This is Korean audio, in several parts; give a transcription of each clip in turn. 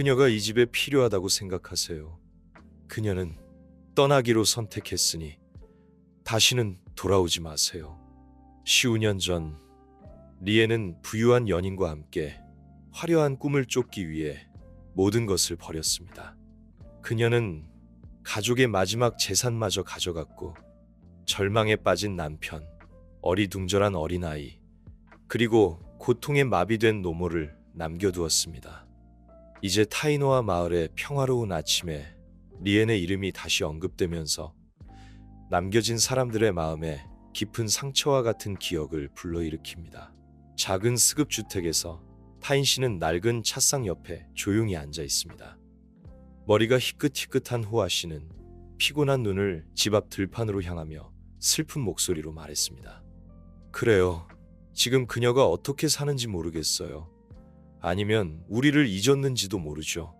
그녀가 이 집에 필요하다고 생각하세요. 그녀는 떠나기로 선택했으니 다시는 돌아오지 마세요. 15년 전 리에는 부유한 연인과 함께 화려한 꿈을 쫓기 위해 모든 것을 버렸습니다. 그녀는 가족의 마지막 재산마저 가져갔고 절망에 빠진 남편, 어리둥절한 어린아이, 그리고 고통에 마비된 노모를 남겨두었습니다. 이제 타이노아 마을의 평화로운 아침에 리엔의 이름이 다시 언급되면서 남겨진 사람들의 마음에 깊은 상처와 같은 기억을 불러일으킵니다. 작은 스급 주택에서 타인 씨는 낡은 차상 옆에 조용히 앉아 있습니다. 머리가 희끗희끗한 호아 씨는 피곤한 눈을 집 앞 들판으로 향하며 슬픈 목소리로 말했습니다. 그래요. 지금 그녀가 어떻게 사는지 모르겠어요. 아니면 우리를 잊었는지도 모르죠.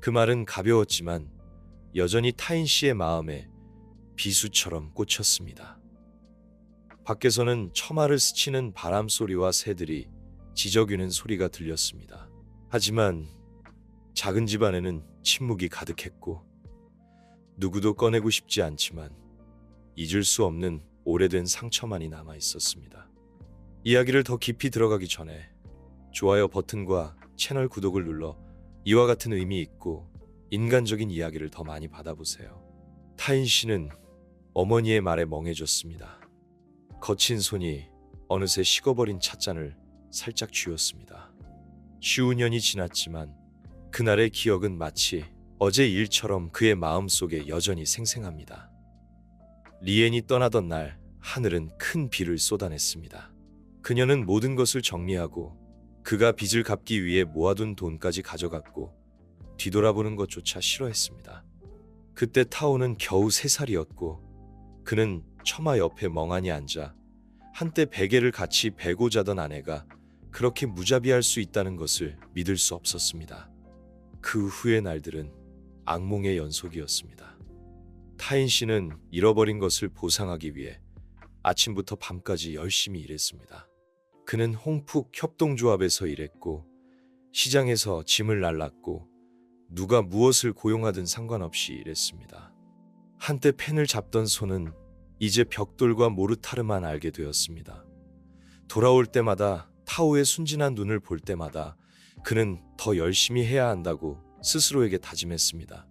그 말은 가벼웠지만 여전히 타인 씨의 마음에 비수처럼 꽂혔습니다. 밖에서는 처마를 스치는 바람 소리와 새들이 지저귀는 소리가 들렸습니다. 하지만 작은 집 안에는 침묵이 가득했고 누구도 꺼내고 싶지 않지만 잊을 수 없는 오래된 상처만이 남아 있었습니다. 이야기를 더 깊이 들어가기 전에 좋아요 버튼과 채널 구독을 눌러 이와 같은 의미 있고 인간적인 이야기를 더 많이 받아보세요. 타인 씨는 어머니의 말에 멍해졌습니다. 거친 손이 어느새 식어버린 찻잔을 살짝 쥐었습니다. 15년이 지났지만 그날의 기억은 마치 어제 일처럼 그의 마음속에 여전히 생생합니다. 리엔이 떠나던 날 하늘은 큰 비를 쏟아냈습니다. 그녀는 모든 것을 정리하고 그가 빚을 갚기 위해 모아둔 돈까지 가져갔고 뒤돌아보는 것조차 싫어했습니다. 그때 타오는 겨우 세 살이었고 그는 처마 옆에 멍하니 앉아 한때 베개를 같이 베고 자던 아내가 그렇게 무자비할 수 있다는 것을 믿을 수 없었습니다. 그 후의 날들은 악몽의 연속이었습니다. 타인 씨는 잃어버린 것을 보상하기 위해 아침부터 밤까지 열심히 일했습니다. 그는 홍푹 협동조합에서 일했고 시장에서 짐을 날랐고 누가 무엇을 고용하든 상관없이 일했습니다. 한때 펜을 잡던 손은 이제 벽돌과 모르타르만 알게 되었습니다. 돌아올 때마다 타오의 순진한 눈을 볼 때마다 그는 더 열심히 해야 한다고 스스로에게 다짐했습니다.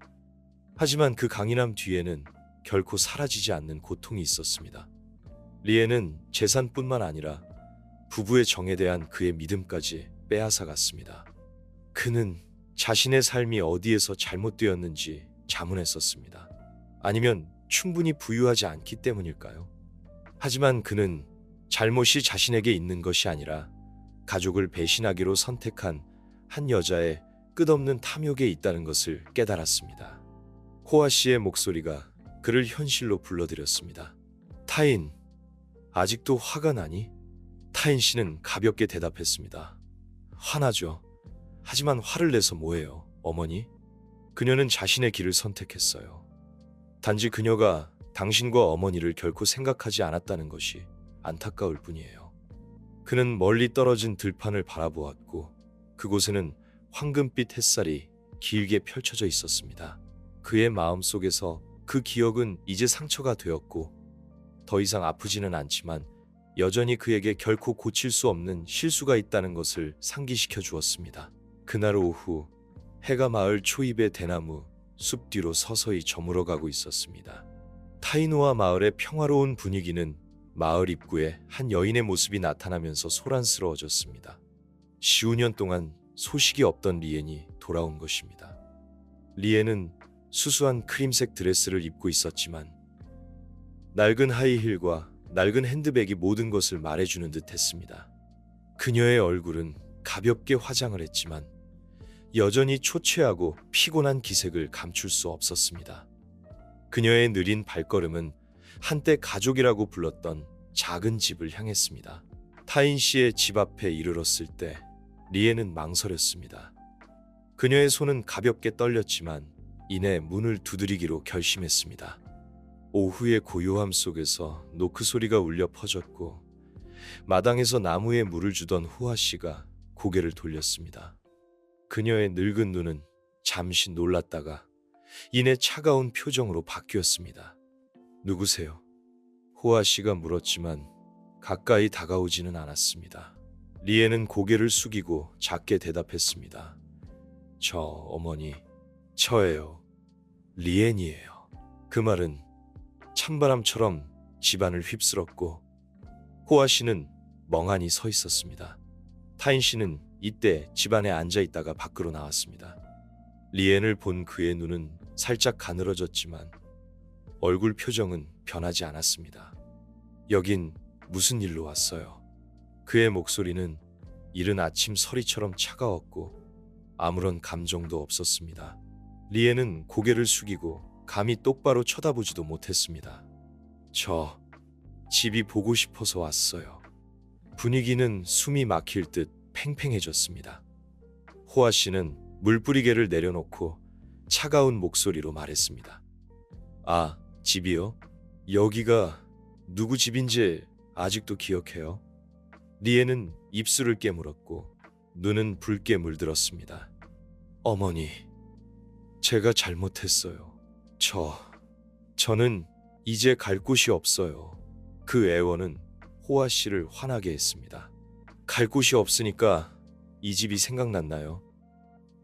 하지만 그 강인함 뒤에는 결코 사라지지 않는 고통이 있었습니다. 리에는 재산뿐만 아니라 부부의 정에 대한 그의 믿음까지 빼앗아 갔습니다. 그는 자신의 삶이 어디에서 잘못되었는지 자문했었습니다. 아니면 충분히 부유하지 않기 때문일까요? 하지만 그는 잘못이 자신에게 있는 것이 아니라 가족을 배신하기로 선택한 한 여자의 끝없는 탐욕에 있다는 것을 깨달았습니다. 호아 씨의 목소리가 그를 현실로 불러들였습니다. 타인, 아직도 화가 나니? 타인 씨는 가볍게 대답했습니다. 화나죠. 하지만 화를 내서 뭐해요, 어머니? 그녀는 자신의 길을 선택했어요. 단지 그녀가 당신과 어머니를 결코 생각하지 않았다는 것이 안타까울 뿐이에요. 그는 멀리 떨어진 들판을 바라보았고 그곳에는 황금빛 햇살이 길게 펼쳐져 있었습니다. 그의 마음 속에서 그 기억은 이제 상처가 되었고 더 이상 아프지는 않지만 여전히 그에게 결코 고칠 수 없는 실수가 있다는 것을 상기시켜 주었습니다. 그날 오후 해가 마을 초입의 대나무 숲 뒤로 서서히 저물어 가고 있었습니다. 타이노아 마을의 평화로운 분위기는 마을 입구에 한 여인의 모습이 나타나면서 소란스러워졌습니다. 15년 동안 소식이 없던 리엔이 돌아온 것입니다. 리엔은 수수한 크림색 드레스를 입고 있었지만 낡은 하이힐과 낡은 핸드백이 모든 것을 말해주는 듯 했습니다. 그녀의 얼굴은 가볍게 화장을 했지만 여전히 초췌하고 피곤한 기색을 감출 수 없었습니다. 그녀의 느린 발걸음은 한때 가족이라고 불렀던 작은 집을 향했습니다. 타인 씨의 집 앞에 이르렀을 때 리에는 망설였습니다. 그녀의 손은 가볍게 떨렸지만 이내 문을 두드리기로 결심했습니다. 오후의 고요함 속에서 노크 소리가 울려 퍼졌고 마당에서 나무에 물을 주던 후아 씨가 고개를 돌렸습니다. 그녀의 늙은 눈은 잠시 놀랐다가 이내 차가운 표정으로 바뀌었습니다. 누구세요? 호아 씨가 물었지만 가까이 다가오지는 않았습니다. 리에는 고개를 숙이고 작게 대답했습니다. 저 어머니, 저예요. 리엔이에요. 그 말은 찬바람처럼 집안을 휩쓸었고 호아 씨는 멍하니 서 있었습니다. 타인 씨는 이때 집안에 앉아 있다가 밖으로 나왔습니다. 리엔을 본 그의 눈은 살짝 가늘어졌지만 얼굴 표정은 변하지 않았습니다. 여긴 무슨 일로 왔어요? 그의 목소리는 이른 아침 서리처럼 차가웠고 아무런 감정도 없었습니다. 리에는 고개를 숙이고 감히 똑바로 쳐다보지도 못했습니다. 저 집이 보고 싶어서 왔어요. 분위기는 숨이 막힐 듯 팽팽해졌습니다. 호아 씨는 물뿌리개를 내려놓고 차가운 목소리로 말했습니다. 아, 집이요? 여기가 누구 집인지 아직도 기억해요? 리에는 입술을 깨물었고 눈은 붉게 물들었습니다. 어머니, 제가 잘못했어요. 저, 저는 이제 갈 곳이 없어요. 그 애원은 호아 씨를 화나게 했습니다. 갈 곳이 없으니까 이 집이 생각났나요?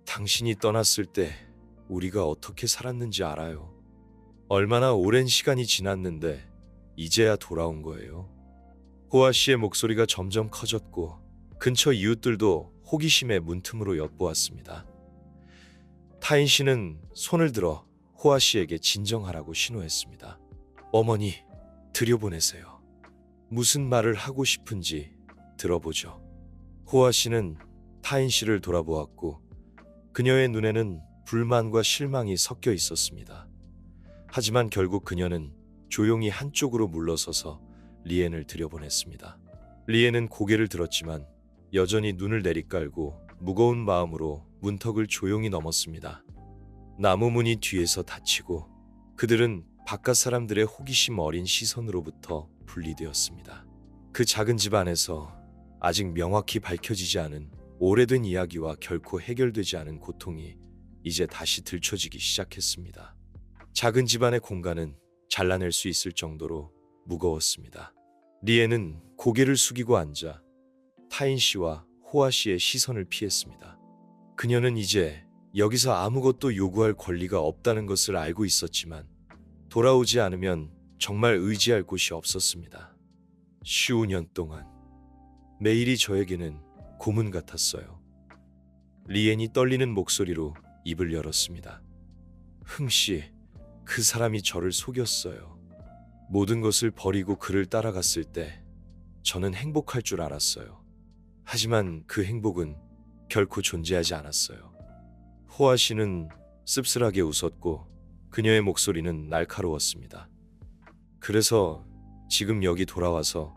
당신이 떠났을 때 우리가 어떻게 살았는지 알아요. 얼마나 오랜 시간이 지났는데 이제야 돌아온 거예요. 호아 씨의 목소리가 점점 커졌고 근처 이웃들도 호기심에 문틈으로 엿보았습니다. 타인 씨는 손을 들어 호아 씨에게 진정하라고 신호했습니다. 어머니, 들여보내세요. 무슨 말을 하고 싶은지 들어보죠. 호아 씨는 타인 씨를 돌아보았고 그녀의 눈에는 불만과 실망이 섞여 있었습니다. 하지만 결국 그녀는 조용히 한쪽으로 물러서서 리엔을 들여보냈습니다. 리엔은 고개를 들었지만 여전히 눈을 내리깔고 무거운 마음으로 문턱을 조용히 넘었습니다. 나무 문이 뒤에서 닫히고 그들은 바깥 사람들의 호기심 어린 시선으로부터 분리되었습니다. 그 작은 집 안에서 아직 명확히 밝혀지지 않은 오래된 이야기와 결코 해결되지 않은 고통이 이제 다시 들춰지기 시작했습니다. 작은 집안의 공간은 잘라낼 수 있을 정도로 무거웠습니다. 리에는 고개를 숙이고 앉아 타인 씨와 호아 씨의 시선을 피했습니다. 그녀는 이제 여기서 아무것도 요구할 권리가 없다는 것을 알고 있었지만 돌아오지 않으면 정말 의지할 곳이 없었습니다. 쉬운 년 동안 매일이 저에게는 고문 같았어요. 리엔이 떨리는 목소리로 입을 열었습니다. 흥씨, 그 사람이 저를 속였어요. 모든 것을 버리고 그를 따라갔을 때 저는 행복할 줄 알았어요. 하지만 그 행복은 결코 존재하지 않았어요. 호아 씨는 씁쓸하게 웃었고 그녀의 목소리는 날카로웠습니다. 그래서 지금 여기 돌아와서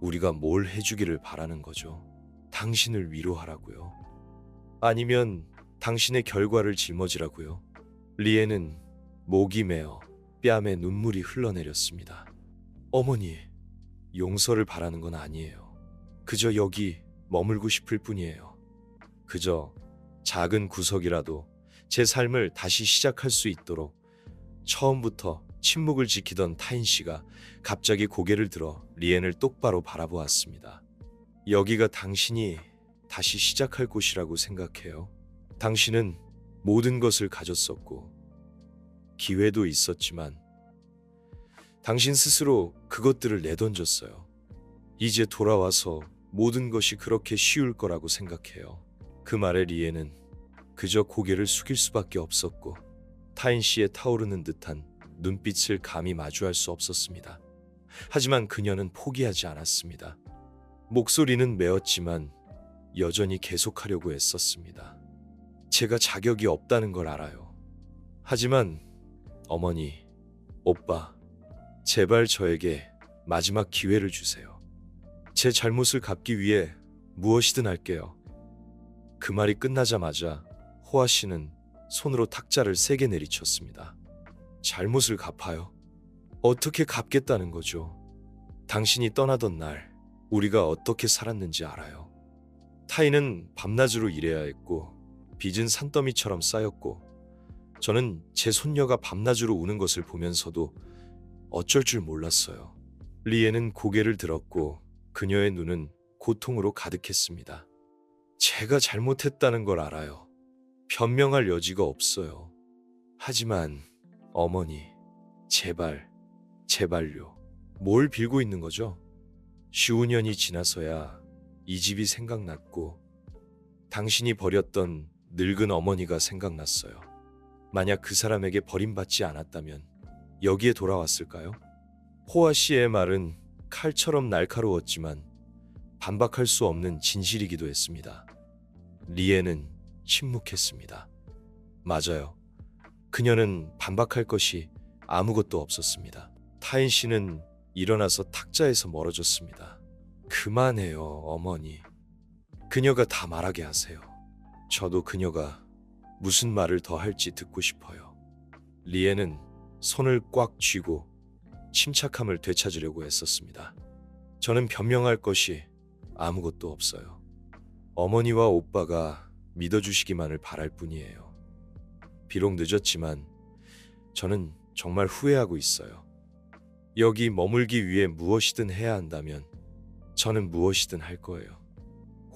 우리가 뭘 해주기를 바라는 거죠. 당신을 위로하라고요. 아니면 당신의 결과를 짊어지라고요. 리에는 목이 메어 뺨에 눈물이 흘러내렸습니다. 어머니, 용서를 바라는 건 아니에요. 그저 여기 머물고 싶을 뿐이에요. 그저 작은 구석이라도 제 삶을 다시 시작할 수 있도록 처음부터 침묵을 지키던 타인 씨가 갑자기 고개를 들어 리엔을 똑바로 바라보았습니다. 여기가 당신이 다시 시작할 곳이라고 생각해요. 당신은 모든 것을 가졌었고 기회도 있었지만 당신 스스로 그것들을 내던졌어요. 이제 돌아와서 모든 것이 그렇게 쉬울 거라고 생각해요. 그 말에 리에는 그저 고개를 숙일 수밖에 없었고 타인 씨의 타오르는 듯한 눈빛을 감히 마주할 수 없었습니다. 하지만 그녀는 포기하지 않았습니다. 목소리는 메었지만 여전히 계속하려고 애썼습니다. 제가 자격이 없다는 걸 알아요. 하지만 어머니, 오빠, 제발 저에게 마지막 기회를 주세요. 제 잘못을 갚기 위해 무엇이든 할게요. 그 말이 끝나자마자 호아 씨는 손으로 탁자를 세게 내리쳤습니다. 잘못을 갚아요? 어떻게 갚겠다는 거죠? 당신이 떠나던 날 우리가 어떻게 살았는지 알아요. 타인은 밤낮으로 일해야 했고 빚은 산더미처럼 쌓였고 저는 제 손녀가 밤낮으로 우는 것을 보면서도 어쩔 줄 몰랐어요. 리에는 고개를 들었고 그녀의 눈은 고통으로 가득했습니다. 제가 잘못했다는 걸 알아요. 변명할 여지가 없어요. 하지만 어머니, 제발, 제발요. 뭘 빌고 있는 거죠? 15년이 지나서야 이 집이 생각났고 당신이 버렸던 늙은 어머니가 생각났어요. 만약 그 사람에게 버림받지 않았다면 여기에 돌아왔을까요? 호아 씨의 말은 칼처럼 날카로웠지만 반박할 수 없는 진실이기도 했습니다. 리에는 침묵했습니다. 맞아요. 그녀는 반박할 것이 아무것도 없었습니다. 타인 씨는 일어나서 탁자에서 멀어졌습니다. 그만해요, 어머니. 그녀가 다 말하게 하세요. 저도 그녀가 무슨 말을 더 할지 듣고 싶어요. 리에는 손을 꽉 쥐고 침착함을 되찾으려고 애썼습니다. 저는 변명할 것이 아무것도 없어요. 어머니와 오빠가 믿어주시기만을 바랄 뿐이에요. 비록 늦었지만 저는 정말 후회하고 있어요. 여기 머물기 위해 무엇이든 해야 한다면 저는 무엇이든 할 거예요.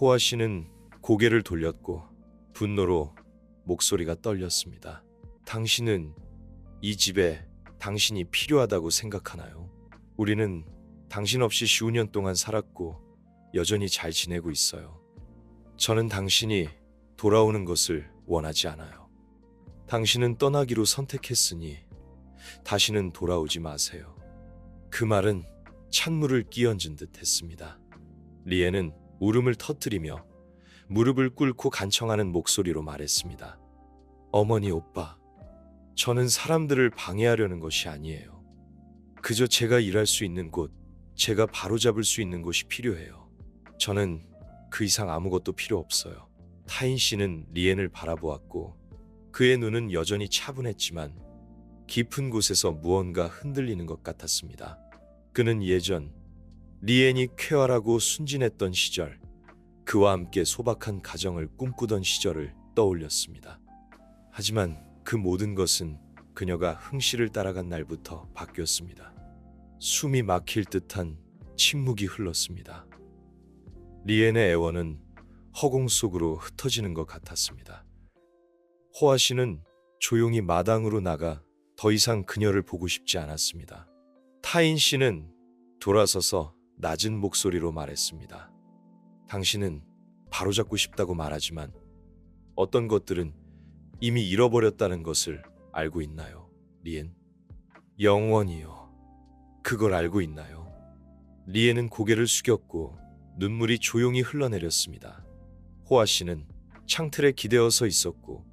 호아 씨는 고개를 돌렸고 분노로 목소리가 떨렸습니다. 당신은 이 집에 당신이 필요하다고 생각하나요? 우리는 당신 없이 15년 동안 살았고 여전히 잘 지내고 있어요. 저는 당신이 돌아오는 것을 원하지 않아요. 당신은 떠나기로 선택했으니 다시는 돌아오지 마세요. 그 말은 찬물을 끼얹은 듯 했습니다. 리에는 울음을 터뜨리며 무릎을 꿇고 간청하는 목소리로 말했습니다. 어머니 오빠, 저는 사람들을 방해하려는 것이 아니에요. 그저 제가 일할 수 있는 곳, 제가 바로잡을 수 있는 곳이 필요해요. 저는 그 이상 아무것도 필요 없어요. 타인 씨는 리엔을 바라보았고 그의 눈은 여전히 차분했지만 깊은 곳에서 무언가 흔들리는 것 같았습니다. 그는 예전 리엔이 쾌활하고 순진했던 시절, 그와 함께 소박한 가정을 꿈꾸던 시절을 떠올렸습니다. 하지만 그 모든 것은 그녀가 흥씨를 따라간 날부터 바뀌었습니다. 숨이 막힐 듯한 침묵이 흘렀습니다. 리엔의 애원은 허공 속으로 흩어지는 것 같았습니다. 호아 씨는 조용히 마당으로 나가 더 이상 그녀를 보고 싶지 않았습니다. 타인 씨는 돌아서서 낮은 목소리로 말했습니다. 당신은 바로잡고 싶다고 말하지만 어떤 것들은 이미 잃어버렸다는 것을 알고 있나요, 리엔? 영원히요. 그걸 알고 있나요? 리엔은 고개를 숙였고 눈물이 조용히 흘러내렸습니다. 호아 씨는 창틀에 기대어 서 있었고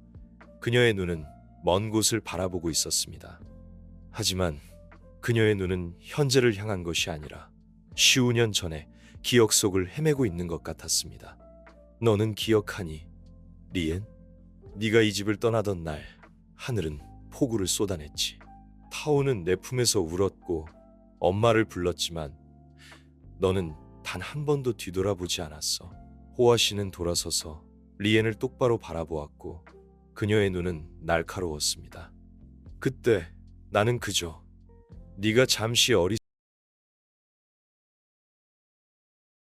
그녀의 눈은 먼 곳을 바라보고 있었습니다. 하지만 그녀의 눈은 현재를 향한 것이 아니라 15년 전에 기억 속을 헤매고 있는 것 같았습니다. 너는 기억하니, 리엔? 네가 이 집을 떠나던 날 하늘은 폭우를 쏟아냈지. 타오는 내 품에서 울었고 엄마를 불렀지만 너는 단 한 번도 뒤돌아보지 않았어. 호아 씨는 돌아서서 리엔을 똑바로 바라보았고 그녀의 눈은 날카로웠습니다. 그때 나는 그저 네가 잠시 어리석